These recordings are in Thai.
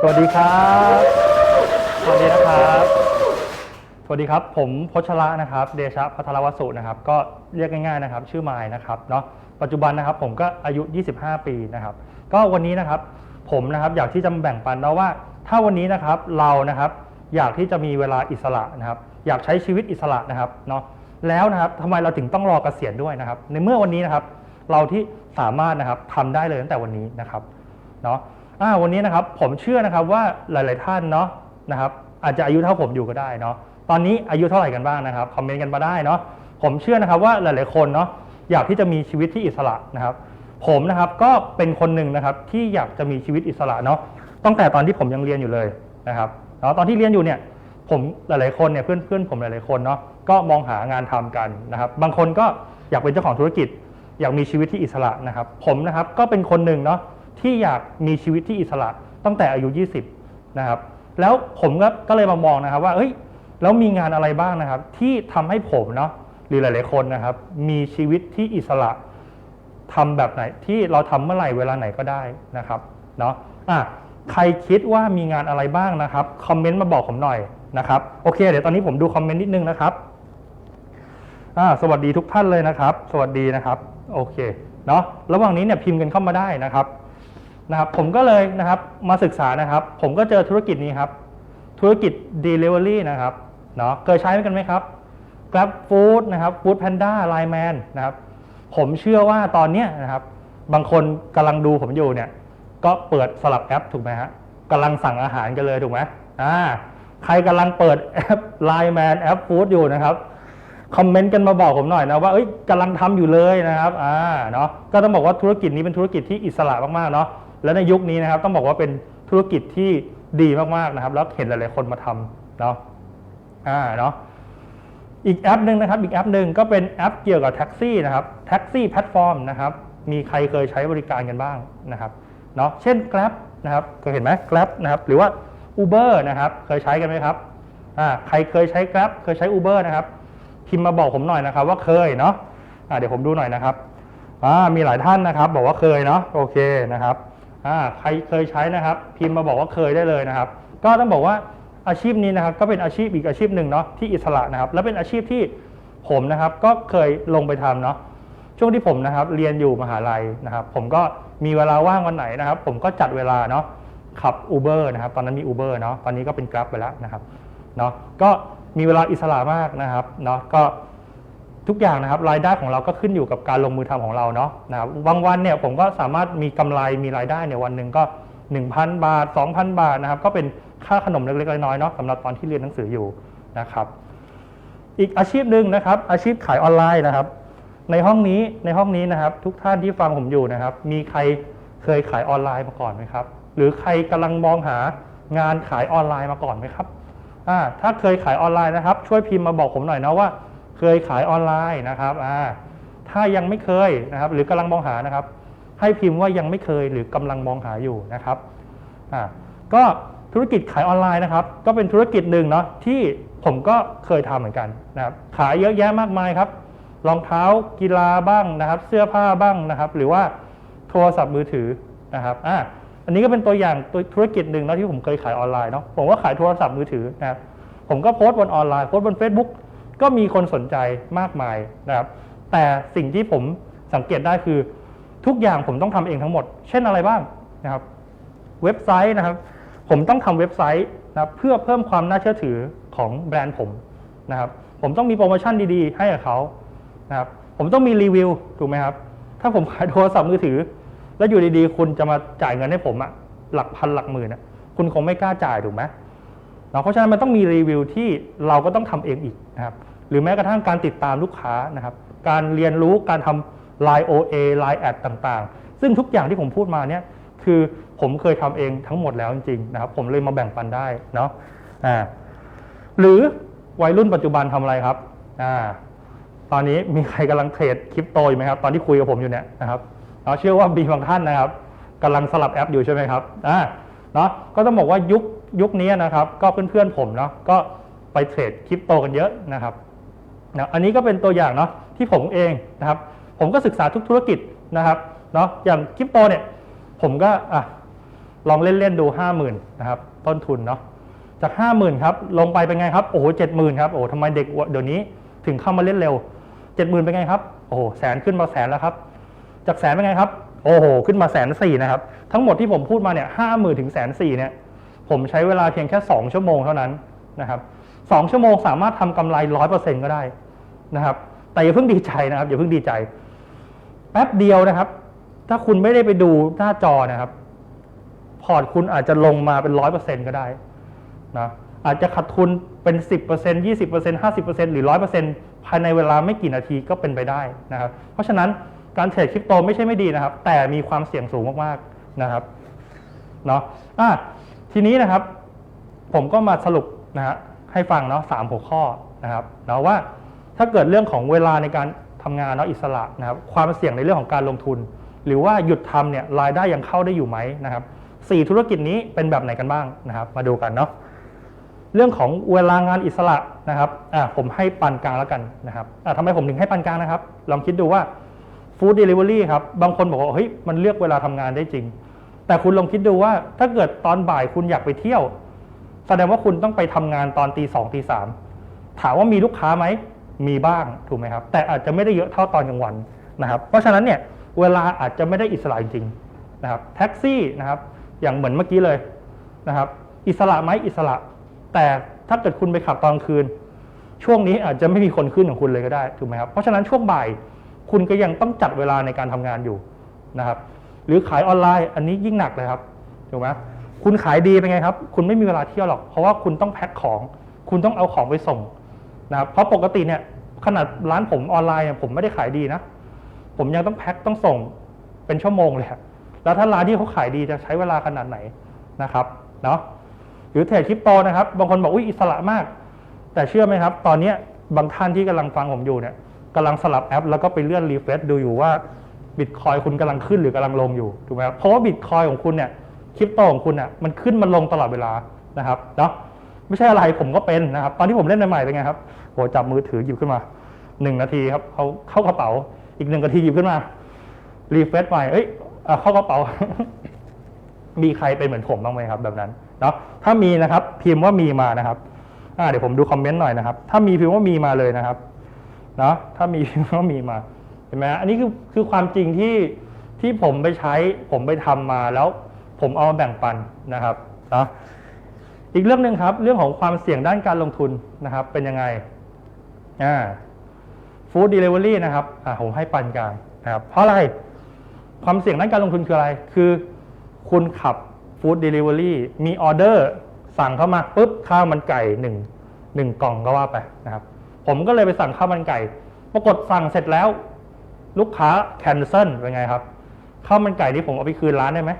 สวัสดีครับ สวัสดีนะครับ สวัสดีครับ ผมพชระนะครับ เดชะพัทรวสุนะครับ ก็เรียกง่ายๆนะครับ ชื่อมล์นะครับเนาะ ปัจจุบันนะครับผมก็อายุ 25 ปีนะครับ ก็วันนี้นะครับผมนะครับอยากที่จะแบ่งปันนะว่า ถ้าวันนี้นะครับเรานะครับอยากที่จะมีเวลาอิสระนะครับ อยากใช้ชีวิตอิสระนะครับเนาะ แล้วนะครับทำไมเราถึงต้องรอเกษียณด้วยนะครับ ในเมื่อวันนี้นะครับ เราที่สามารถนะครับทำได้เลยตั้งแต่วันนี้นะครับเนาะ อ่าวันนี้นะครับผมเชื่อนะครับว่าหลาย ๆท่านเนาะนะครับอาจจะอายุเท่าผมอยู่ก็ได้เนาะตอนนี้อายุเท่าไหร่กันบ้างนะครับคอมเมนต์กันมาได้เนาะผมเชื่อนะครับว่าหลาย ๆ คนเนาะอยากที่จะมีชีวิตที่อิสระนะครับ ผมนะครับก็เป็นคนหนึ่งนะครับที่อยากจะมีชีวิตอิสระเนาะตั้งแต่ตอนที่ผมยังเรียนอยู่เลยนะครับเนาะตอนที่เรียนอยู่เนี่ยผมหลาย ๆ คนเนี่ยเพื่อนเพื่อนผมหลาย ๆ คนเนาะก็มองหางานทำกันนะครับ บางคนก็อยากเป็นเจ้าของธุรกิจ อยากมีชีวิตที่อิสระนะครับ ผมนะครับก็เป็นคนหนึ่งเนาะ ที่อยากมีชีวิตที่อิสระตั้งแต่อายุ 20 นะครับ แล้วผมก็ก็เลยมามองนะครับว่าเอ้ยแล้วมีงานอะไรบ้างนะครับ ที่ทำให้ผมเนาะหรือหลาย ๆ คนนะครับ มีชีวิตที่อิสระทำแบบไหนที่เราทำเมื่อไหร่เวลาไหนก็ได้นะครับเนาะอะใครคิดว่ามีงานอะไรบ้างนะครับคอมเมนต์มาบอกผมหน่อยนะครับโอเค เดี๋ยวตอนนี้ผมดูคอมเมนต์นิดนึงนะครับอ่าสวัสดีทุกท่านเลยนะครับ สวัสดีนะครับ โอเคเนาะระหว่างนี้เนี่ยพิมพ์กันเข้ามาได้นะครับ นะครับผมก็เลยนะครับมาศึกษานะครับ ผมก็เจอธุรกิจนี้ครับ ธุรกิจ Delivery นะครับเนาะเคยใช้กันไหมครับ Grab Food นะครับ Food Panda Line Man นะครับผมเชื่อว่าตอนเนี้ยนะครับ บางคนกำลังดูผมอยู่เนี่ยก็เปิดสลับแอปถูกไหมฮะกำลังสั่งอาหารกันเลยถูกไหมอ่าใครกำลังเปิดแอป Line Man แอป Food อยู่นะครับคอมเมนต์กันมาบอกผมหน่อยนะว่าเอ้ยกำลังทำอยู่เลยนะครับอ่าเนาะก็ต้องบอกว่าธุรกิจนี้เป็นธุรกิจที่อิสระมากๆเนาะ และในยุคนี้นะครับต้องบอกว่าเป็นธุรกิจที่ดีมากๆนะครับ แล้วเห็นหลายๆคนมาทำเนาะอ่าเนาะอีกแอปหนึ่งนะครับอีกแอปหนึ่งก็เป็นแอปเกี่ยวกับแท็กซี่นะครับแท็กซี่แพลตฟอร์มนะครับมีใครเคยใช้บริการกันบ้างนะครับเนาะเช่น Grab นะครับเคยเห็นไหม Grab นะครับหรือว่า Uber นะครับเคยใช้กันไหมครับอ่าใครเคยใช้ Grab เคยใช้ Uber นะครับพิมพ์มาบอกผมหน่อยนะครับ ว่าเคยเนาะะเดี๋ยวผมดูหน่อยนะครับอ่ามีหลายท่านนะครับ บอกว่าเคยเนาะโอเคนะครับ อ่าใครเคยใช้นะครับ พิมพ์มาบอกว่าเคยได้เลยนะครับ ก็ต้องบอกว่าอาชีพนี้นะครับก็เป็นอาชีพอีกอาชีพหนึ่งเนาะที่อิสระนะครับ และเป็นอาชีพที่ผมนะครับก็เคยลงไปทำเนาะช่วงที่ผมนะครับเรียนอยู่มหาลัยนะครับ ผมก็มีเวลาว่างวันไหนนะครับ ผมก็จัดเวลาเนาะขับ Uber นะครับ ตอนนั้นมี Uber เนาะตอนนี้ก็เป็น Grab ไปแล้วนะครับเนาะก็มีเวลาอิสระมากนะครับเนาะก็ ทุกอย่างนะครับรายได้ของเราก็ขึ้นอยู่กับการลงมือทำของเราเนาะนะครับบางวันเนี่ยผมก็สามารถมีกำไรมีรายได้เนี่ยวันหนึ่งก็ 1,000 บาท 2,000 บาทนะครับก็เป็นค่าขนมเล็กๆน้อยๆเนาะสำหรับตอนที่เรียนหนังสืออยู่นะครับ อีกอาชีพหนึ่งนะครับ อาชีพขายออนไลน์นะครับ ในห้องนี้ในห้องนี้นะครับ ทุกท่านที่ฟังผมอยู่นะครับ มีใครเคยขายออนไลน์มาก่อนไหมครับ หรือใครกำลังมองหางานขายออนไลน์มาก่อนไหมครับอ่าถ้าเคยขายออนไลน์นะครับ ช่วยพิมพ์มาบอกผมหน่อยนะว่า เคยขายออนไลน์นะครับอ่าถ้ายังไม่เคยนะครับ หรือกำลังมองหานะครับ ให้พิมพ์ว่ายังไม่เคยหรือกำลังมองหาอยู่นะครับอ่าก็ธุรกิจขายออนไลน์นะครับ ก็เป็นธุรกิจหนึ่งเนาะที่ผมก็เคยทำเหมือนกันนะครับ ขายเยอะแยะมากมายครับรองเท้ากีฬาบ้างนะครับ เสื้อผ้าบ้างนะครับ หรือว่าโทรศัพท์มือถือนะครับอ่าอันนี้ก็เป็นตัวอย่างตัวธุรกิจหนึ่งนะที่ผมเคยขายออนไลน์เนาะผมก็ขายโทรศัพท์มือถือนะครับผมก็โพสต์บนออนไลน์โพสต์บน Facebook ก็มีคนสนใจมากมายนะครับ แต่สิ่งที่ผมสังเกตได้คือทุกอย่างผมต้องทำเองทั้งหมด เช่นอะไรบ้างนะครับ เว็บไซต์นะครับ ผมต้องทำเว็บไซต์นะครับเพื่อเพิ่มความน่าเชื่อถือของแบรนด์ผมนะครับ ผมต้องมีโปรโมชั่นดีๆ ให้กับเขานะครับ ผมต้องมีรีวิวถูกไหมครับ ถ้าผมขายโทรศัพท์มือถือ แล้วอยู่ดีๆ คุณจะมาจ่ายเงินให้ผมอะหลักพันหลักหมื่นอะคุณคงไม่กล้าจ่ายถูกไหมเนาะเพราะฉะนั้นมันต้องมีรีวิวที่เราก็ต้องทำเองอีกนะครับ หรือแม้กระทั่งการติดตามลูกค้านะครับ การเรียนรู้การทำ Line OA Line แอดต่างๆ ซึ่งทุกอย่างที่ผมพูดมาเนี่ยคือผมเคยทำเองทั้งหมดแล้วจริงๆนะครับ ผมเลยมาแบ่งปันได้เนาะอ่าหรือวัยรุ่นปัจจุบันทำอะไรครับอ่าตอนนี้มีใครกำลังเทรดคริปโตอยู่ไหมครับตอนที่คุยกับผมอยู่เนี่ยนะครับเราเชื่อว่ามีบางท่านนะครับกำลังสลับแอปอยู่ใช่ไหมครับอ่าเนาะก็ต้องบอกว่ายุคยุคนี้นะครับ ก็เพื่อนๆผมเนาะก็ไปเทรดคริปโตกันเยอะนะครับ นะอันนี้ก็เป็นตัวอย่างเนาะที่ผมเองนะครับผมก็ศึกษาทุกธุรกิจนะครับเนาะอย่างคริปโตเนี่ยผมก็อะลองเล่นๆดู 50,000นะครับต้นทุนเนาะจาก 50,000ครับลงไปเป็นไงครับโอ้โห70,000ครับโอ้ทำไมเด็กเดี๋ยวนี้ถึงเข้ามาเล่นเร็ว70,000เป็นไงครับโอ้โหแสนขึ้นมาแสนแล้วครับ จากแสนเป็นไงครับโอ้โหขึ้นมาแสนสี่นะครับทั้งหมดที่ผมพูดมาเนี่ยห้าหมื่นถึงแสนสี่เนี่ยผมใช้เวลาเพียงแค่สองชั่วโมงเท่านั้นนะครับสองชั่วโมงสามารถทำกำไรร้อยเปอร์เซ็นก็ได้ นะครับ แต่อย่าเพิ่งดีใจนะครับอย่าเพิ่งดีใจ แป๊บเดียวนะครับ ถ้าคุณไม่ได้ไปดูหน้าจอนะครับ พอร์ตคุณอาจจะลงมาเป็นร้อยเปอร์เซ็นก็ได้นะอาจจะขาดทุนเป็นสิบเปอร์เซ็นยี่สิบเปอร์เซ็นห้าสิบเปอร์เซ็นหรือร้อยเปอร์เซ็นภายในเวลาไม่กี่นาทีก็เป็นไปได้นะครับ เพราะฉะนั้นการเทรดคริปโตไม่ใช่ไม่ดีนะครับ แต่มีความเสี่ยงสูงมากๆนะครับเนาะอะทีนี้นะครับ ผมก็มาสรุปนะฮะให้ฟังเนาะสามหัวข้อนะครับเนาะว่า ถ้าเกิดเรื่องของเวลาในการทำงานเนาะอิสระนะครับ ความเสี่ยงในเรื่องของการลงทุน หรือว่าหยุดทำเนี่ยรายได้ยังเข้าได้อยู่ไหมนะครับสี่ธุรกิจนี้เป็นแบบไหนกันบ้างนะครับ มาดูกันเนาะเรื่องของเวลางานอิสระนะครับอะผมให้ปานกลางแล้วกันนะครับอะทำไมผมถึงให้ปานกลางนะครับ ลองคิดดูว่าฟู้ดเดลิเวอรี่ครับบางคนบอกว่าเฮ้ยมันเลือกเวลาทำงานได้จริง แต่คุณลองคิดดูว่าถ้าเกิดตอนบ่ายคุณอยากไปเที่ยว แสดงว่าคุณต้องไปทำงานตอนตีสองตีสามถามว่ามีลูกค้าไหม มีบ้างถูกไหมครับ แต่อาจจะไม่ได้เยอะเท่าตอนกลางวันนะครับ เพราะฉะนั้นเนี่ยเวลาอาจจะไม่ได้อิสระจริงๆนะครับแท็กซี่นะครับอย่างเหมือนเมื่อกี้เลยนะครับอิสระไหมอิสระ แต่ถ้าเกิดคุณไปขับตอนคืน ช่วงนี้อาจจะไม่มีคนขึ้นของคุณเลยก็ได้ถูกไหมครับเพราะฉะนั้นช่วงบ่ายคุณก็ยังต้องจัดเวลาในการทำงานอยู่นะครับหรือขายออนไลน์อันนี้ยิ่งหนักเลยครับถูกไหมคุณขายดีเป็นไงครับ คุณไม่มีเวลาเที่ยวหรอก เพราะว่าคุณต้องแพ็คของ คุณต้องเอาของไปส่ง นะครับเพราะปกติเนี่ยขนาดร้านผมออนไลน์เนี่ยผมไม่ได้ขายดีนะ ผมยังต้องแพ็คต้องส่งเป็นชั่วโมงเลยแล้วถ้าร้านที่เขาขายดีจะใช้เวลาขนาดไหนนะครับเนาะหรือเทรดคริปโตนะครับ บางคนบอกอุ้ยอิสระมาก แต่เชื่อไหมครับ ตอนนี้บางท่านที่กำลังฟังผมอยู่เนี่ยกำลังสลับแอป แล้วก็ไปเลื่อนรีเฟรชดูอยู่ว่าบิตคอยคุณกำลังขึ้นหรือกำลังลงอยู่ถูกไหมครับเพราะว่าบิตคอยของคุณเนี่ยคริปโตของคุณเนี่ยมันขึ้นมันลงตลอดเวลานะครับเนาะ ไม่ใช่อะไรผมก็เป็นนะครับ ตอนที่ผมเล่นใหม่ๆเป็นไงครับโหจับมือถือหยิบขึ้นมาหนึ่งนาทีครับเขาเข้ากระเป๋า อีกหนึ่งนาทีหยิบขึ้นมา รีเฟรชใหม่เอ้ยเข้ากระเป๋า มีใครเป็นเหมือนผมบ้างไหมครับ แบบนั้นเนาะถ้ามีนะครับ พิมพ์ว่ามีมานะครับอ่าเดี๋ยวผมดูคอมเมนต์หน่อยนะครับ ถ้ามีพิมพ์ว่ามีมาเลยนะครับเนาะถ้ามีพิมพ์ว่ามีมาเห็นไหมอันนี้คือคือความจริงที่ที่ผมไปใช้ผมไปทำมาแล้ว ผมเอามาแบ่งปันนะครับเนาะ อีกเรื่องหนึ่งครับ เรื่องของความเสี่ยงด้านการลงทุนนะครับ เป็นยังไงอ่าฟู้ดเดลิเวอรี่นะครับอ่าผมให้ปันกลางนะครับ เพราะอะไร ความเสี่ยงด้านการลงทุนคืออะไร คือ คุณขับฟู้ดเดลิเวอรี่มีออเดอร์สั่งเข้ามาปุ๊บข้าวมันไก่หนึ่งหนึ่งกล่องก็ว่าไปนะครับ ผมก็เลยไปสั่งข้าวมันไก่ ปรากฏสั่งเสร็จแล้ว ลูกค้าแคนเซิลเป็นไงครับข้าวมันไก่ที่ผมเอาไปคืนร้านได้ไหม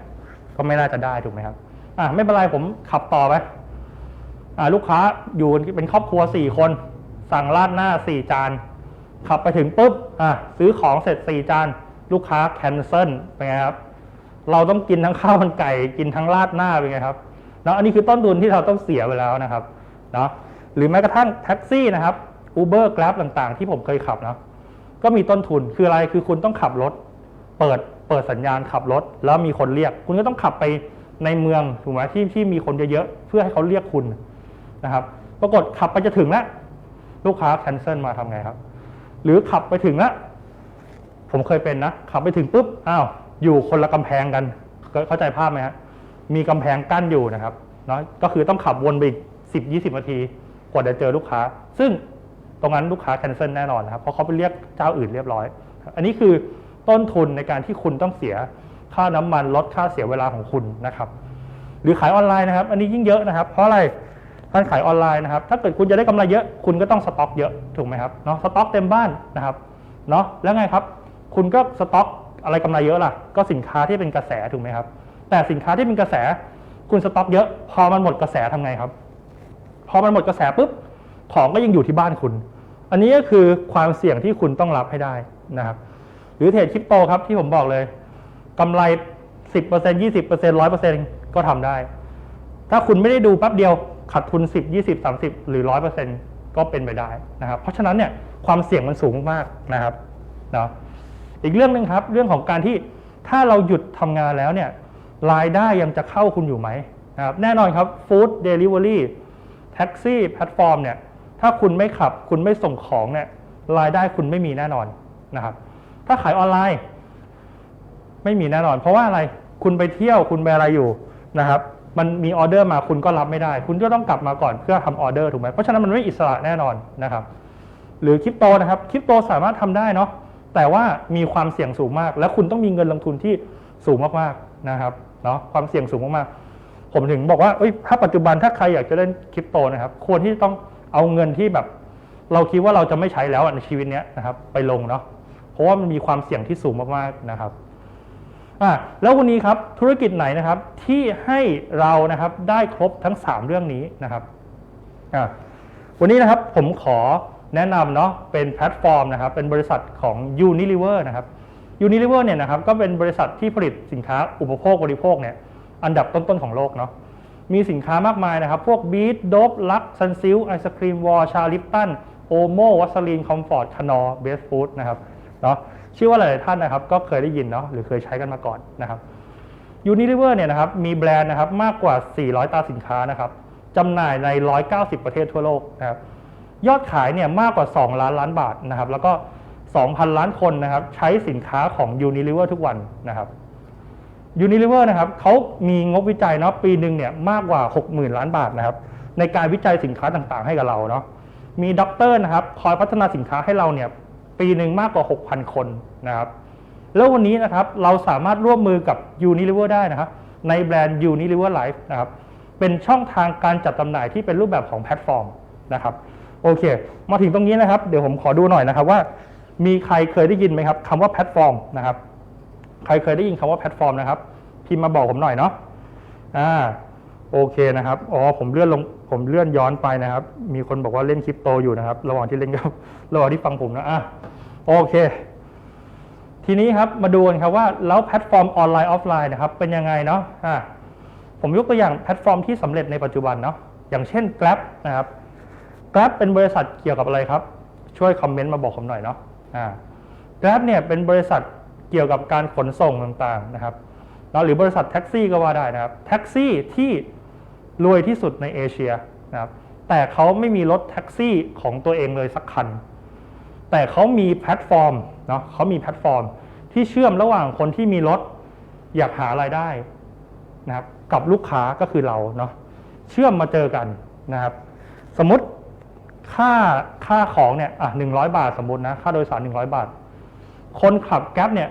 ก็ไม่น่าจะได้ถูกไหมครับอะไม่เป็นไรผมขับต่อไป ลูกค้าอยู่เป็นครอบครัวสี่คน สั่งราดหน้าสี่จาน ขับไปถึงปุ๊บอะซื้อของเสร็จสี่จาน ลูกค้าแคนเซิลเป็นไงครับ เราต้องกินทั้งข้าวมันไก่กินทั้งราดหน้าเป็นไงครับเนาะอันนี้คือต้นทุนที่เราต้องเสียไปแล้วนะครับเนาะหรือแม้กระทั่งแท็กซี่นะครับ Uber Grab ต่างๆ ที่ผมเคยขับเนาะก็มีต้นทุนคืออะไรคือคุณต้องขับรถ เปิดเปิดสัญญาณขับรถ แล้วมีคนเรียก คุณก็ต้องขับไปในเมืองถูกไหมที่ที่มีคนเยอะๆเพื่อให้เขาเรียกคุณ นะครับ ปรากฏขับไปจะถึงแล้วลูกค้าแคนเซิลมาทำไงครับ หรือขับไปถึงแล้วผมเคยเป็นนะขับไปถึงปุ๊บอ้าวอยู่คนละกำแพงกัน เข้าใจภาพไหมฮะมีกำแพงกั้นอยู่นะครับเนาะก็คือต้องขับวนไปอีกสิบยี่สิบนาทีกว่าจะเจอลูกค้า ซึ่งตรงนั้นลูกค้าแคนเซิลแน่นอนนะครับเพราะเขาไปเรียกเจ้าอื่นเรียบร้อย อันนี้คือต้นทุนในการที่คุณต้องเสียค่าน้ำมันลดค่าเสียเวลาของคุณนะครับ หรือขายออนไลน์นะครับ อันนี้ยิ่งเยอะนะครับ เพราะอะไร การขายออนไลน์นะครับ ถ้าเกิดคุณจะได้กำไรเยอะ คุณก็ต้องสต็อกเยอะถูกไหมครับเนาะสต็อกเต็มบ้านนะครับเนาะแล้วไงครับ คุณก็สต็อกอะไรกำไรเยอะล่ะ ก็สินค้าที่เป็นกระแสถูกไหมครับ แต่สินค้าที่เป็นกระแส คุณสต็อกเยอะ พอมันหมดกระแสทำไงครับ พอมันหมดกระแสปุ๊บของก็ยังอยู่ที่บ้านคุณ อันนี้ก็คือความเสี่ยงที่คุณต้องรับให้ได้นะครับ หรือเทรดคริปโตครับที่ผมบอกเลยกำไร 10% 20% 100%ก็ทำได้ ถ้าคุณไม่ได้ดูแป๊บเดียวขาดทุน 10 20 30 หรือ 100%ก็เป็นไปได้นะครับ เพราะฉะนั้นเนี่ยความเสี่ยงมันสูงมากนะครับนะอีกเรื่องหนึ่งครับ เรื่องของการที่ถ้าเราหยุดทำงานแล้วเนี่ยรายได้ยังจะเข้าคุณอยู่ไหมนะครับแน่นอนครับฟู้ดเดลิเวอรี่แท็กซี่แพลตฟอร์มเนี่ยถ้าคุณไม่ขับคุณไม่ส่งของเนี่ยรายได้คุณไม่มีแน่นอนนะครับ ถ้าขายออนไลน์ ไม่มีแน่นอน เพราะว่าอะไรคุณไปเที่ยวคุณไปอะไรอยู่นะครับ มันมีออเดอร์มาคุณก็รับไม่ได้ คุณก็ต้องกลับมาก่อนเพื่อทำออเดอร์ถูกไหมเพราะฉะนั้นมันไม่อิสระแน่นอนนะครับ หรือคริปโตนะครับคริปโตสามารถทำได้เนาะแต่ว่ามีความเสี่ยงสูงมาก และคุณต้องมีเงินลงทุนที่สูงมากๆนะครับเนาะความเสี่ยงสูงมากๆผมถึงบอกว่าเอ้ยถ้าปัจจุบันถ้าใครอยากจะเล่นคริปโตนะครับ ควรที่ต้องเอาเงินที่แบบ เราคิดว่าเราจะไม่ใช้แล้วในชีวิตนี้นะครับ ไปลงเนาะเพราะว่ามันมีความเสี่ยงที่สูงมากๆนะครับ อะแล้ววันนี้ครับธุรกิจไหนนะครับที่ให้เรานะครับได้ครบทั้ง 3 เรื่องนี้นะครับอะวันนี้นะครับผมขอแนะนำเนาะเป็นแพลตฟอร์มนะครับเป็นบริษัทของ Unilever นะครับ Unilever เนี่ยนะครับก็เป็นบริษัทที่ผลิตสินค้าอุปโภคบริโภคเนี่ยอันดับต้นๆของโลกเนาะมีสินค้ามากมายนะครับ พวกบีทโดบลักซันซิลไอศครีมวอลชาลิปตันโอโมวัสลีนคอมฟอร์ตคานอเบสฟู้ดนะครับเนาะ ชื่อว่าหลายๆท่านนะครับ ก็เคยได้ยินเนาะหรือเคยใช้กันมาก่อนนะครับ Unilever เนี่ยนะครับมีแบรนด์นะครับมากกว่า 400 ตาสินค้านะครับจำหน่ายใน 190 ประเทศทั่วโลกนะครับยอดขายเนี่ยมากกว่า 2 ล้านล้านบาทนะครับแล้วก็ 2,000 ล้านคนนะครับใช้สินค้าของ Unilever ทุกวันนะครับ Unilever นะครับเขามีงบวิจัยเนาะปีหนึ่งเนี่ยมากกว่า 60,000 ล้านบาทนะครับในการวิจัยสินค้าต่างๆ ให้กับเราเนาะมีด็อกเตอร์นะครับคอยพัฒนาสินค้าให้เราเนี่ย ปีหนึ่งมากกว่า 6,000 คนนะครับ แล้ววันนี้นะครับเราสามารถร่วมมือกับ Unilever ได้นะครับ ในแบรนด์ Unilever Life นะครับ เป็นช่องทางการจัดจำหน่ายที่เป็นรูปแบบของแพลตฟอร์มนะครับ โอเค มาถึงตรงนี้นะครับ เดี๋ยวผมขอดูหน่อยนะครับว่า มีใครเคยได้ยินไหมครับคำว่าแพลตฟอร์มนะครับ ใครเคยได้ยินคำว่าแพลตฟอร์มนะครับพิมพ์มาบอกผมหน่อยเนาะอ่าโอเคนะครับ อ๋อ ผมเลื่อนลง ผมเลื่อนย้อนไปนะครับ มีคนบอกว่าเล่นคริปโตอยู่นะครับ ระหว่างที่เล่นกับระหว่างที่ฟังผมนะอะโอเค ทีนี้ครับมาดูกันครับว่าแล้วแพลตฟอร์มออนไลน์ออฟไลน์นะครับ เป็นยังไงเนาะอะผมยกตัวอย่างแพลตฟอร์มที่สำเร็จในปัจจุบันเนาะอย่างเช่น Grab นะครับ Grab เป็นบริษัทเกี่ยวกับอะไรครับ ช่วยคอมเมนต์มาบอกผมหน่อยเนาะอ่า Grab เนี่ยเป็นบริษัทเกี่ยวกับการขนส่งต่างๆนะครับหรือบริษัทแท็กซี่ก็ว่าได้นะครับแท็กซี่ที่ รวยที่สุดในเอเชียนะครับแต่เขาไม่มีรถแท็กซี่ของตัวเองเลยสักคัน แต่เขามีแพลตฟอร์มเนาะเขามีแพลตฟอร์ม ที่เชื่อมระหว่างคนที่มีรถอยากหารายได้นะครับกับลูกค้าก็คือเราเนาะเชื่อมมาเจอกันนะครับ สมมติค่าค่าของเนี่ยอะหนึ่งร้อยบาทสมมตินะค่าโดยสารหนึ่งร้อยบาท คนขับแก๊ปเนี่ย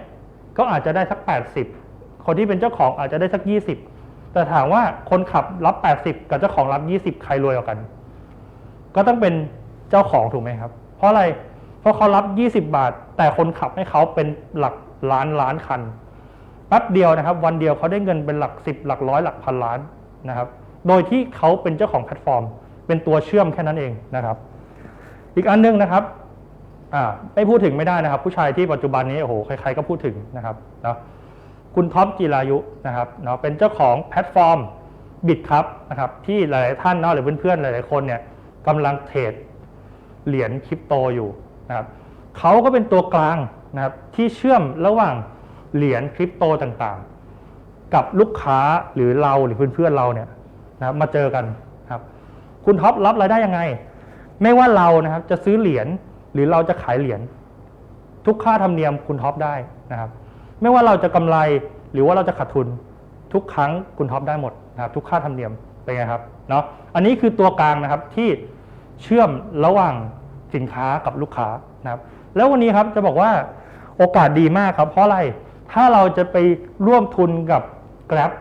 ก็อาจจะได้สัก80คนที่เป็นเจ้าของอาจจะได้สัก20 แต่ถามว่าคนขับรับ 80 กับเจ้าของรับ 20 ใครรวยกว่ากัน ก็ต้องเป็นเจ้าของถูกไหมครับ เพราะอะไร เพราะเขารับ 20 บาท แต่คนขับให้เขาเป็นหลักล้านล้านคันแป๊บเดียวนะครับ วันเดียวเขาได้เงินเป็นหลัก 10 หลักร้อยหลักพันล้านนะครับ โดยที่เขาเป็นเจ้าของแพลตฟอร์ม เป็นตัวเชื่อมแค่นั้นเองนะครับ อีกอันหนึงนะครับไม่พูดถึงไม่ได้นะครับ ผู้ชายที่ปัจจุบันนี้โอ้โหใครๆก็พูดถึงนะครับนะ คุณท็อปจิรายุนะครับเนาะเป็นเจ้าของแพลตฟอร์มบิตครับนะครับที่หลาย ๆ ท่านเนาะหรือเพื่อน ๆ หลาย ๆ คนเนี่ยกำลังเทรดเหรียญคริปโตอยู่นะครับเขาก็เป็นตัวกลางนะครับที่เชื่อมระหว่างเหรียญคริปโตต่างๆ กับลูกค้าหรือเราหรือเพื่อน ๆ เราเนี่ยนะครับมาเจอกันครับคุณท็อปรับรายได้ยังไง ไม่ว่าเรานะครับจะซื้อเหรียญหรือเราจะขายเหรียญทุกค่าธรรมเนียมคุณท็อปได้นะครับ ไม่ว่าเราจะกำไรหรือว่าเราจะขาดทุนทุกครั้งคุณท็อปได้หมดนะครับทุกค่าธรรมเนียมเป็นไงครับเนาะอันนี้คือตัวกลางนะครับที่เชื่อมระหว่างสินค้ากับลูกค้านะครับ แล้ววันนี้ครับจะบอกว่าโอกาสดีมากครับเพราะอะไรถ้าเราจะไปร่วมทุนกับ Grab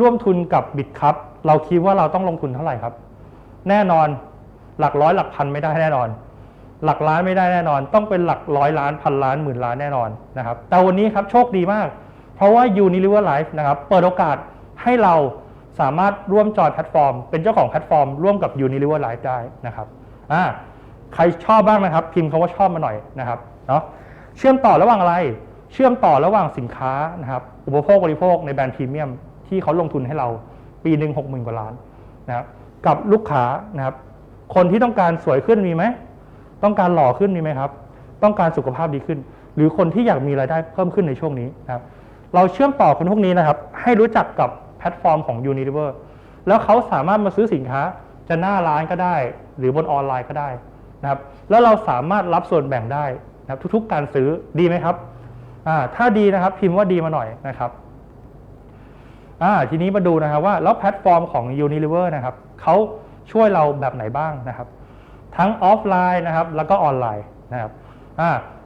ร่วมทุนกับบิตครับเราคิดว่าเราต้องลงทุนเท่าไหร่ครับ แน่นอนหลักร้อยหลักพันไม่ได้แน่นอน หลักล้านไม่ได้แน่นอน ต้องเป็นหลักร้อยล้านพันล้านหมื่นล้านแน่นอนนะครับแต่วันนี้ครับโชคดีมาก เพราะว่า Unilever Life นะครับเปิดโอกาสให้เราสามารถร่วมจอยแพลตฟอร์ม เป็นเจ้าของแพลตฟอร์ม ร่วมกับ Unilever Life ได้นะครับอ่าใครชอบบ้างนะครับ พิมพ์คาว่าชอบมาหน่อยนะครับเนาะเชื่อมต่อระหว่างอะไร เชื่อมต่อระหว่างสินค้านะครับอุปโภคบริโภคในแบรนด์พรีเมียมที่เขาลงทุนให้เราปีหนึ่งหกหมื่นกว่าล้านนะครับกับลูกค้านะครับคนที่ต้องการสวยขึ้นมีไหม ต้องการหล่อขึ้นมีไหมครับ ต้องการสุขภาพดีขึ้น หรือคนที่อยากมีรายได้เพิ่มขึ้นในช่วงนี้นะครับเราเชื่อมต่อคนพวกนี้นะครับ ให้รู้จักกับแพลตฟอร์มของ Unilever แล้วเขาสามารถมาซื้อสินค้าจะหน้าร้านก็ได้ หรือบนออนไลน์ก็ได้นะครับ แล้วเราสามารถรับส่วนแบ่งได้นะครับ ทุกๆ การซื้อดีไหมครับอ่าถ้าดีนะครับพิมพ์ว่าดีมาหน่อยนะครับอ่าทีนี้มาดูนะครับว่าแล้วแพลตฟอร์มของ Unilever นะครับเขาช่วยเราแบบไหนบ้างนะครับ ทั้งออฟไลน์นะครับ แล้วก็ออนไลน์นะครับ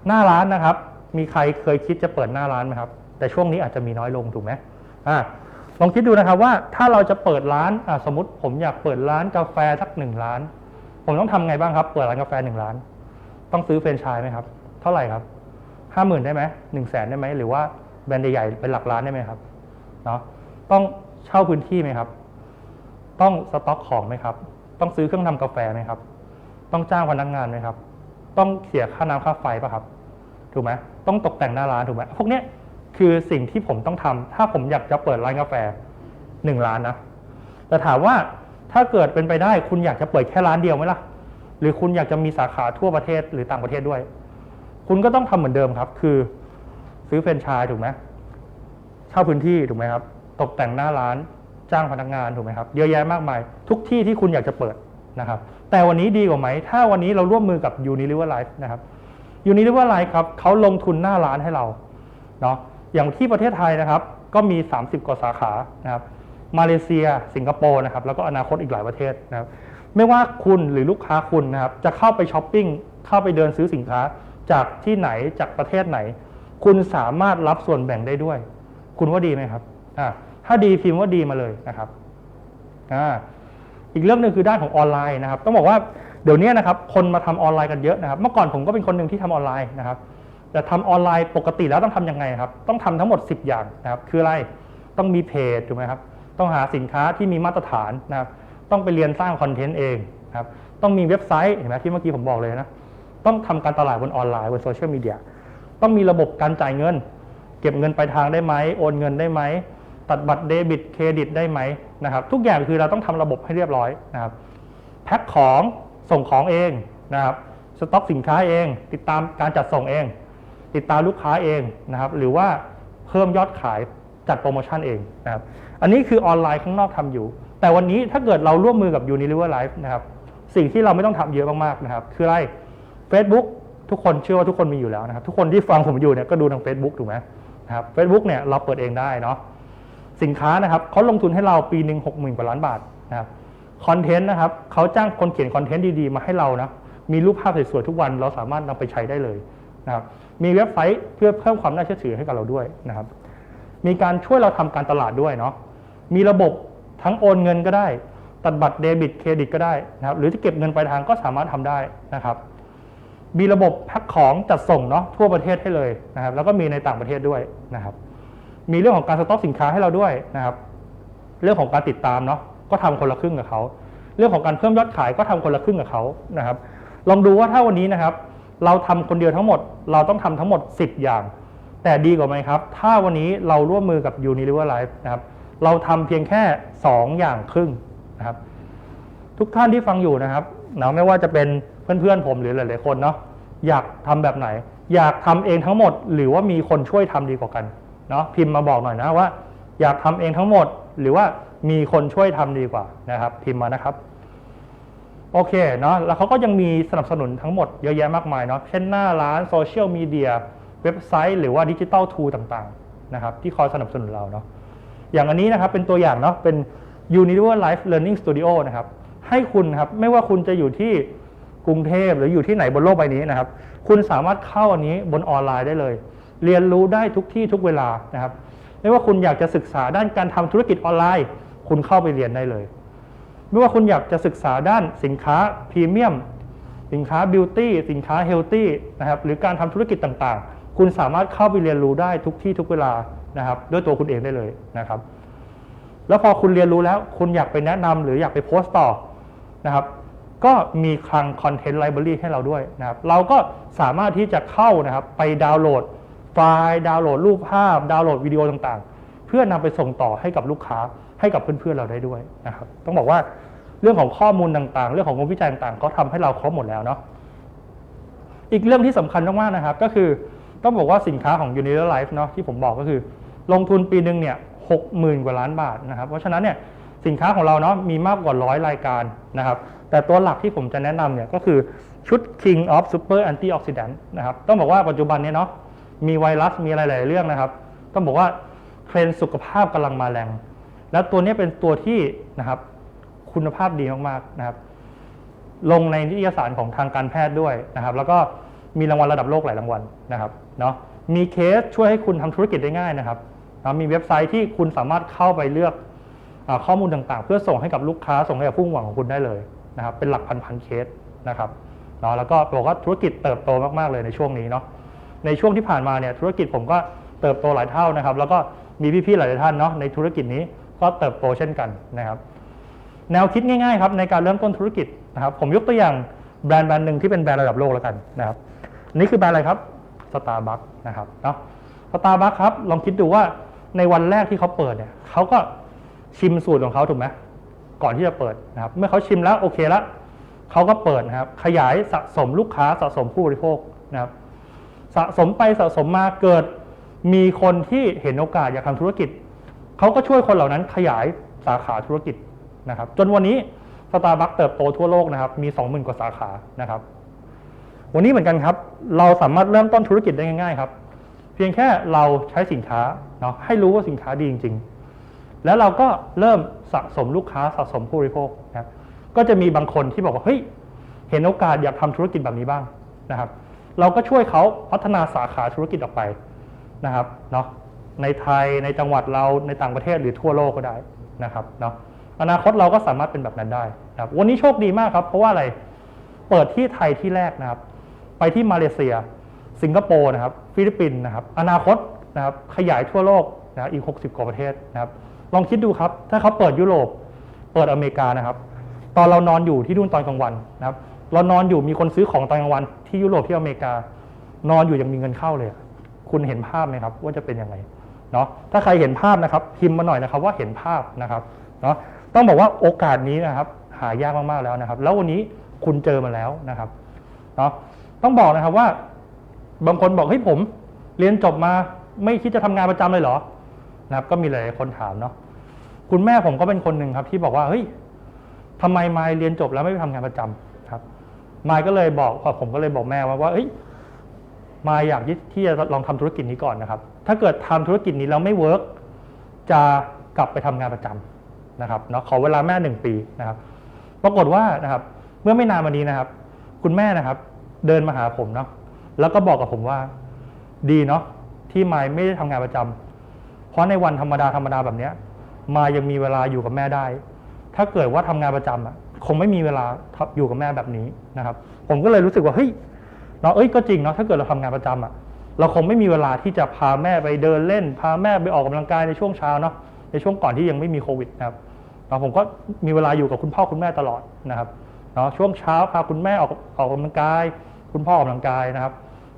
หน้าร้านนะครับ มีใครเคยคิดจะเปิดหน้าร้านไหมครับ แต่ช่วงนี้อาจจะมีน้อยลงถูกไหมอลองคิดดูนะครับว่าถ้าเราจะเปิดร้านสมมติผมอยากเปิดร้านกาแฟสักหนึ่งร้าน ผมต้องทำไงบ้างครับ เปิดร้านกาแฟหนึ่งร้าน ต้องซื้อแฟรนไชส์ไหมครับ เท่าไหร่ครับห้าหมื่นได้ไหมหนึ่งแสนได้ไหมหรือว่าแบรนด์ใหญ่เป็นหลักล้านได้ไหมครับเนาะต้องเช่าพื้นที่ไหมครับ ต้องสต็อกของไหมครับ ต้องซื้อเครื่องทำกาแฟไหมครับ ต้องจ้างพนักงานไหมครับ ต้องเสียค่าน้ำค่าไฟป่ะครับ ถูกไหมต้องตกแต่งหน้าร้านถูกไหมพวกเนี้ยคือสิ่งที่ผมต้องทำถ้าผมอยากจะเปิดร้านกาแฟหนึ่งร้านนะ แต่ถามว่าถ้าเกิดเป็นไปได้คุณอยากจะเปิดแค่ร้านเดียวไหมล่ะ หรือคุณอยากจะมีสาขาทั่วประเทศหรือต่างประเทศด้วย คุณก็ต้องทำเหมือนเดิมครับ คือซื้อแฟรนไชส์ถูกไหมเช่าพื้นที่ถูกไหมครับ ตกแต่งหน้าร้านจ้างพนักงานถูกไหมครับ เยอะแยะมากมาย ทุกที่ที่คุณอยากจะเปิดนะครับ แต่วันนี้ดีกว่าไหม ถ้าวันนี้เราร่วมมือกับ Unilever Life นะครับ Unilever Life ครับเขาลงทุนหน้าร้านให้เราเนาะอย่างที่ประเทศไทยนะครับ ก็มี 30 กว่าสาขานะครับมาเลเซีย สิงคโปร์นะครับแล้วก็อนาคตอีกหลายประเทศนะครับไม่ว่าคุณหรือลูกค้าคุณนะครับจะเข้าไปช้อปปิ้งเข้าไปเดินซื้อสินค้าจากที่ไหนจากประเทศไหน คุณสามารถรับส่วนแบ่งได้ด้วย คุณว่าดีไหมครับอ่าถ้าดีพิมพ์ว่าดีมาเลยนะครับอ่า อีกเรื่องหนึ่งคือด้านของออนไลน์นะครับ ต้องบอกว่าเดี๋ยวนี้นะครับคนมาทำออนไลน์กันเยอะนะครับ เมื่อก่อนผมก็เป็นคนหนึ่งที่ทำออนไลน์นะครับแต่ทำออนไลน์ปกติแล้วต้องทำยังไงครับ ต้องทำทั้งหมด 10 อย่างนะครับ คืออะไรต้องมีเพจถูกไหมครับ ต้องหาสินค้าที่มีมาตรฐานนะครับ ต้องไปเรียนสร้างคอนเทนต์เองนะครับ ต้องมีเว็บไซต์เห็นไหมที่เมื่อกี้ผมบอกเลยนะ ต้องทำการตลาดบนออนไลน์บนโซเชียลมีเดีย ต้องมีระบบการจ่ายเงิน เก็บเงินปลายทางได้ไหม โอนเงินได้ไหม ตัดบัตรเดบิตเครดิตได้ไหมนะครับ ทุกอย่างคือเราต้องทำระบบให้เรียบร้อยนะครับแพ็คของส่งของเองนะครับสต็อกสินค้าเอง ติดตามการจัดส่งเอง ติดตามลูกค้าเองนะครับ หรือว่าเพิ่มยอดขายจัดโปรโมชั่นเองนะครับ อันนี้คือออนไลน์ข้างนอกทำอยู่ แต่วันนี้ถ้าเกิดเราร่วมมือกับ Unilever Life นะครับ สิ่งที่เราไม่ต้องทำเยอะมากๆนะครับ คืออะไร Facebook ทุกคนเชื่อว่าทุกคนมีอยู่แล้วนะครับ ทุกคนที่ฟังผมอยู่เนี่ยก็ดูทาง Facebook ถูกไหมนะครับ Facebook เนี่ยเราเปิดเองได้เนาะ สินค้านะครับเขาลงทุนให้เราปีหนึ่งหกหมื่นกว่าล้านบาทนะครับคอนเทนต์นะครับเขาจ้างคนเขียนคอนเทนต์ดีๆ มาให้เรานะมีรูปภาพสวยๆทุกวันเราสามารถนำไปใช้ได้เลยนะครับมีเว็บไซต์เพื่อเพิ่มความน่าเชื่อถือให้กับเราด้วยนะครับมีการช่วยเราทำการตลาดด้วยเนาะมีระบบทั้งโอนเงินก็ได้ ตัดบัตรเดบิตเครดิตก็ได้นะครับหรือจะเก็บเงินปลายทางก็สามารถทำได้นะครับมีระบบแพ็คของจัดส่งเนาะทั่วประเทศให้เลยนะครับแล้วก็มีในต่างประเทศด้วยนะครับ มีเรื่องของการสต็อกสินค้าให้เราด้วยนะครับ เรื่องของการติดตามเนาะก็ทำคนละครึ่งกับเขา เรื่องของการเพิ่มยอดขายก็ทำคนละครึ่งกับเขานะครับ ลองดูว่าถ้าวันนี้นะครับ เราทำคนเดียวทั้งหมด เราต้องทำทั้งหมด 10 อย่าง แต่ดีกว่าไหมครับ ถ้าวันนี้เราร่วมมือกับ Unilever Life นะครับ เราทำเพียงแค่ 2 อย่างครึ่งนะครับ ทุกท่านที่ฟังอยู่นะครับเนาะไม่ว่าจะเป็นเพื่อนๆผมหรือหลายๆคนเนาะอยากทำแบบไหน อยากทำเองทั้งหมด หรือว่ามีคนช่วยทำดีกว่ากัน เนาะพิมพ์มาบอกหน่อยนะว่า อยากทำเองทั้งหมด หรือว่ามีคนช่วยทำดีกว่านะครับ พิมพ์มานะครับ โอเคเนาะแล้วเขาก็ยังมีสนับสนุนทั้งหมดเยอะแยะมากมายเนาะเช่นหน้าร้านโซเชียลมีเดียเว็บไซต์หรือว่าดิจิตอลทูต่างๆนะครับที่คอยสนับสนุนเราเนาะอย่างอันนี้นะครับเป็นตัวอย่างเนาะเป็น Unilever Life Learning Studio นะครับให้คุณครับไม่ว่าคุณจะอยู่ที่กรุงเทพหรืออยู่ที่ไหนบนโลกใบนี้นะครับ คุณสามารถเข้าอันนี้บนออนไลน์ได้เลย เรียนรู้ได้ทุกที่ทุกเวลานะครับไม่ว่าคุณอยากจะศึกษาด้านการทำธุรกิจออนไลน์ คุณเข้าไปเรียนได้เลย ไม่ว่าคุณอยากจะศึกษาด้านสินค้าพรีเมียม สินค้าบิวตี้สินค้าเฮลตี้นะครับหรือการทำธุรกิจต่างๆ คุณสามารถเข้าไปเรียนรู้ได้ทุกที่ทุกเวลานะครับด้วยตัวคุณเองได้เลยนะครับ แล้วพอคุณเรียนรู้แล้วคุณอยากไปแนะนำหรืออยากไปโพสต์ต่อนะครับก็มีคลังคอนเทนต์ไลบรารีให้เราด้วยนะครับ เราก็สามารถที่จะเข้านะครับไปดาวน์โหลด ไฟล์ดาวน์โหลดรูปภาพ ดาวน์โหลดวิดีโอต่างๆ เพื่อนำไปส่งต่อให้กับลูกค้าให้กับเพื่อนๆเราได้ด้วยนะครับต้องบอกว่าเรื่องของข้อมูลต่างๆ เรื่องของงานวิจัยต่างๆเขาทำให้เราครบหมดแล้วเนาะอีกเรื่องที่สำคัญมากๆนะครับ ก็คือต้องบอกว่าสินค้าของ Unilever Life เนาะที่ผมบอกก็คือ ลงทุนปีหนึ่งเนี่ยหกหมื่นกว่าล้านบาทนะครับ เพราะฉะนั้นเนี่ยสินค้าของเราเนาะมีมากกว่าร้อยรายการนะครับ แต่ตัวหลักที่ผมจะแนะนำเนี่ยก็คือชุด King of Super Antioxidant นะครับ ต้องบอกว่าปัจจุบันเนี่ยเนาะ มีไวรัสมีอะไรหลายๆเรื่องนะครับ ต้องบอกว่าเทรนสุขภาพกำลังมาแรง แล้วตัวนี้เป็นตัวที่นะครับ คุณภาพดีมากๆนะครับ ลงในนิตยสารของทางการแพทย์ด้วยนะครับ แล้วก็มีรางวัลระดับโลกหลายรางวัลนะครับเนาะมีเคสช่วยให้คุณทำธุรกิจได้ง่ายนะครับแล้วมีเว็บไซต์ที่คุณสามารถเข้าไปเลือกอข้อมูลต่างๆ เพื่อส่งให้กับลูกค้าส่งให้กับผู้หวังของคุณได้เลยนะครับ เป็นหลักพันๆเคสนะครับเนาะแล้วก็บอกว่าธุรกิจเติบโตมากๆเลยในช่วงนี้เนาะ ในช่วงที่ผ่านมาเนี่ยธุรกิจผมก็เติบโตหลายเท่านะครับ แล้วก็มีพี่ๆหลายท่านเนาะในธุรกิจนี้ก็เติบโตเช่นกันนะครับ แนวคิดง่ายๆครับในการเริ่มต้นธุรกิจนะครับ ผมยกตัวอย่างแบรนด์แบรนด์หนึ่งที่เป็นแบรนด์ระดับโลกแล้วกันนะครับนนี่คือแบรนด์อะไรครับสตาร์บัคนะครับเนาะสตาร์บัคครับลองคิดดูว่าในวันแรกที่เขาเปิดเนี่ยเขาก็ชิมสูตรของเขาถูกไหมก่อนที่จะเปิดนะครับ เมื่อเขาชิมแล้วโอเคแล้วเขาก็เปิดนะครับ ขยายสะสมลูกค้าสะสมผู้บริโภคนะครับ สะสมไปสะสมมาเกิด มีคนที่เห็นโอกาสอยากทำธุรกิจเขาก็ช่วยคนเหล่านั้นขยายสาขาธุรกิจนะครับจนวันนี้สตาร์บัคเติบโตทั่วโลกนะครับมี 20,000 กว่าสาขานะครับ วันนี้เหมือนกันครับ เราสามารถเริ่มต้นธุรกิจได้ง่ายๆครับ เพียงแค่เราใช้สินค้าเนาะให้รู้ว่าสินค้าดีจริง ๆ แล้วเราก็เริ่มสะสมลูกค้าสะสมผู้บริโภคนะครับก็จะมีบางคนที่บอกว่าเฮ้ยเห็นโอกาสอยากทำธุรกิจแบบนี้บ้างนะครับ เราก็ช่วยเขาพัฒนาสาขาธุรกิจออกไปนะครับเนาะในไทยในจังหวัดเราในต่างประเทศหรือทั่วโลกก็ได้นะครับเนาะอนาคตเราก็สามารถเป็นแบบนั้นได้นะครับวันนี้โชคดีมากครับ เพราะว่าอะไรเปิดที่ไทยที่แรกนะครับ ไปที่มาเลเซีย สิงคโปร์นะครับ ฟิลิปปินส์นะครับ อนาคตนะครับขยายทั่วโลกนะอีก 60 กว่าประเทศนะครับ ลองคิดดูครับ ถ้าเขาเปิดยุโรป เปิดอเมริกานะครับ ตอนเรานอนอยู่ที่นู่นตอนกลางวันนะครับ เรานอนอยู่มีคนซื้อของตอนกลางวันที่ยุโรปที่อเมริกา นอนอยู่ยังมีเงินเข้าเลย คุณเห็นภาพไหมครับ ว่าจะเป็นยังไงเนาะถ้าใครเห็นภาพนะครับ พิมพ์มาหน่อยนะครับว่าเห็นภาพนะครับเนาะต้องบอกว่าโอกาสนี้นะครับ หายากมากๆแล้วนะครับ แล้ววันนี้คุณเจอมาแล้วนะครับเนาะต้องบอกนะครับว่า บางคนบอกเฮ้ยผมเรียนจบมาไม่คิดจะทำงานประจำเลยเหรอนะครับ ก็มีหลายคนถามเนาะคุณแม่ผมก็เป็นคนหนึ่งครับ ที่บอกว่าเฮ้ยทำไมมาเรียนจบแล้วไม่ไปทำงานประจำครับ มายก็เลยบอกผมก็เลยบอกแม่ว่าว่าเฮ้ยมายอยากที่จะลองทำธุรกิจนี้ก่อนนะครับ ถ้าเกิดทำธุรกิจนี้แล้วไม่เวิร์กจะกลับไปทำงานประจำนะครับเนาะขอเวลาแม่หนึ่งปีนะครับ ปรากฏว่านะครับ เมื่อไม่นานมานี้นะครับ คุณแม่นะครับ เดินมาหาผมเนาะแล้วก็บอกกับผมว่า ดีเนาะที่มายไม่ได้ทำงานประจำเพราะในวันธรรมดาธรรมดาแบบเนี้ยมายังมีเวลาอยู่กับแม่ได้ ถ้าเกิดว่าทำงานประจำอะ คงไม่มีเวลาอยู่กับแม่แบบนี้นะครับ ผมก็เลยรู้สึกว่าเฮ้ยเนาะเอ้ยก็จริงเนาะถ้าเกิดเราทำงานประจำอะเราคงไม่มีเวลาที่จะพาแม่ไปเดินเล่น พาแม่ไปออกกำลังกายในช่วงเช้าเนาะในช่วงก่อนที่ยังไม่มีโควิดนะครับเนาผมก็มีเวลาอยู่กับคุณพ่อคุณแม่ตลอดนะครับเนาะช่วงเช้าพาคุณแม่ออกออกกำลังกาย คุณพ่อออกกำลังกายนะครับ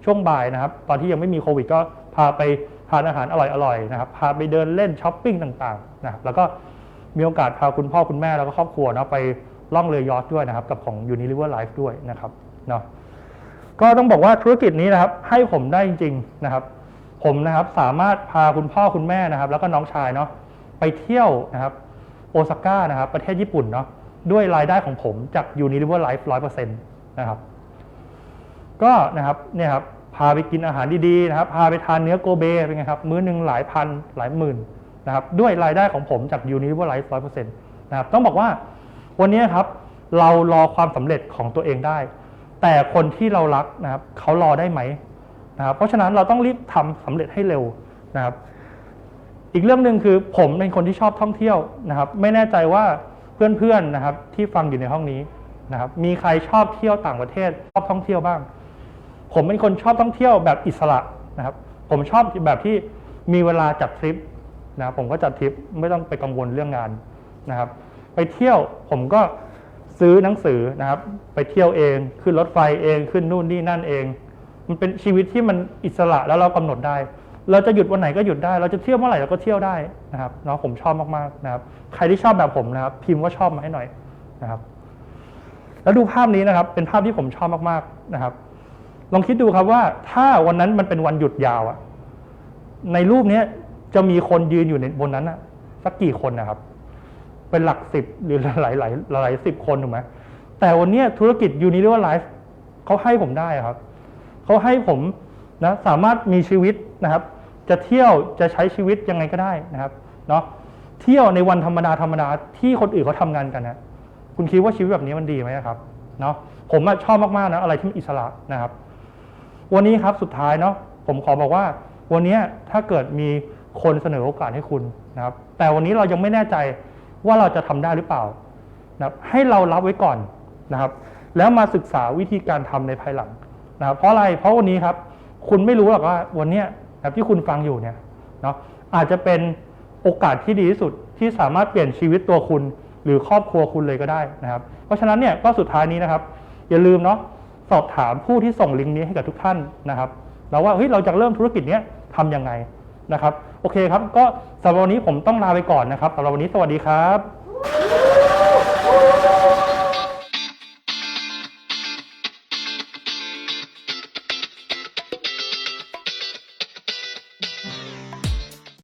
ช่วงบ่ายนะครับ ตอนที่ยังไม่มีโควิด ก็พาไปทานอาหารอร่อยๆนะครับ พาไปเดินเล่นช้อปปิ้งต่างๆนะครับแล้วก็มีโอกาสพาคุณพ่อคุณแม่แล้วก็ครอบครัวเนาะไป ล่องเรือยอชด้วยนะครับ กับของ Unilever Life ด้วยนะครับเนาะก็ต้องบอกว่าธุรกิจนี้นะครับ ให้ผมได้จริง ๆนะครับ ผมนะครับสามารถพาคุณพ่อคุณแม่นะครับ แล้วก็น้องชายเนาะไปเที่ยวนะครับโอซาก้านะครับ ประเทศญี่ปุ่นเนาะด้วยรายได้ของผมจาก Unilever Life 100%นะครับก็นะครับเนี่ยครับพาไปกินอาหารดีๆนะครับ พาไปทานเนื้อโกเบเป็นไงครับ มื้อหนึ่งหลายพันหลายหมื่นนะครับ ด้วยรายได้ของผมจาก Unilever Life 100%นะครับ ต้องบอกว่า วันนี้ครับเรารอความสำเร็จของตัวเองได้ แต่คนที่เรารักนะครับเขารอได้ไหมนะครับเพราะฉะนั้นเราต้องรีบทำสำเร็จให้เร็วนะครับ อีกเรื่องหนึ่งคือผมเป็นคนที่ชอบท่องเที่ยวนะครับ ไม่แน่ใจว่าเพื่อนๆนะครับที่ฟังอยู่ในห้องนี้นะครับมีใครชอบเที่ยวต่างประเทศชอบท่องเที่ยวบ้าง ผมเป็นคนชอบท่องเที่ยวแบบอิสระนะครับ ผมชอบแบบที่มีเวลาจัดทริปนะครับผมก็จัดทริปไม่ต้องไปกังวลเรื่องงานนะครับ ไปเที่ยวผมก็ซื้อหนังสือนะครับ ไปเที่ยวเองขึ้นรถไฟเองขึ้นนู่นนี่นั่นเอง มันเป็นชีวิตที่มันอิสระแล้วเรากำหนดได้ เราจะหยุดวันไหนก็หยุดได้ เราจะเที่ยวเมื่อไหร่เราก็เที่ยวได้นะครับเนาะผมชอบมากๆนะครับ ใครที่ชอบแบบผมนะครับ พิมพ์ว่าชอบมาให้หน่อยนะครับ แล้วดูภาพนี้นะครับ เป็นภาพที่ผมชอบมากๆนะครับ ลองคิดดูครับว่าถ้าวันนั้นมันเป็นวันหยุดยาวอะในรูปเนี้ยจะมีคนยืนอยู่ในบนนั้นอะสักกี่คนนะครับ เป็นหลักสิบหรือหลายหลายหลายสิบคนถูกไหมแต่วันนี้ธุรกิจยูนิเวอร์ไลฟ์เขาให้ผมได้ครับเขาให้ผมนะสามารถมีชีวิตนะครับ จะเที่ยวจะใช้ชีวิตยังไงก็ได้นะครับเนาะเที่ยวในวันธรรมดาธรรมดาที่คนอื่นเขาทำงานกันนะคุณคิดว่าชีวิตแบบนี้มันดีไหมครับเนาะผมชอบมากๆนะอะไรที่มันอิสระนะครับ วันนี้ครับสุดท้ายเนาะผมขอบอกว่า วันนี้ถ้าเกิดมีคนเสนอโอกาสให้คุณนะครับ แต่วันนี้เรายังไม่แน่ใจ ว่าเราจะทำได้หรือเปล่านะครับให้เรารับไว้ก่อนนะครับ แล้วมาศึกษาวิธีการทำในภายหลังนะครับเพราะอะไรเพราะวันนี้ครับ คุณไม่รู้หรอกว่าวันเนี้ยนะที่คุณฟังอยู่เนี่ยเนาะอาจจะเป็นโอกาสที่ดีที่สุดที่สามารถเปลี่ยนชีวิตตัวคุณหรือครอบครัวคุณเลยก็ได้นะครับ เพราะฉะนั้นเนี่ยก็สุดท้ายนี้นะครับ อย่าลืมเนาะสอบถามผู้ที่ส่งลิงก์นี้ให้กับทุกท่านนะครับแล้วว่าเฮ้ยเราจะเริ่มธุรกิจนี้ทำยังไงนะครับ โอเคครับ ก็สำหรับวันนี้ผมต้องลาไปก่อนนะครับสำหรับวันนี้สวัสดีครับ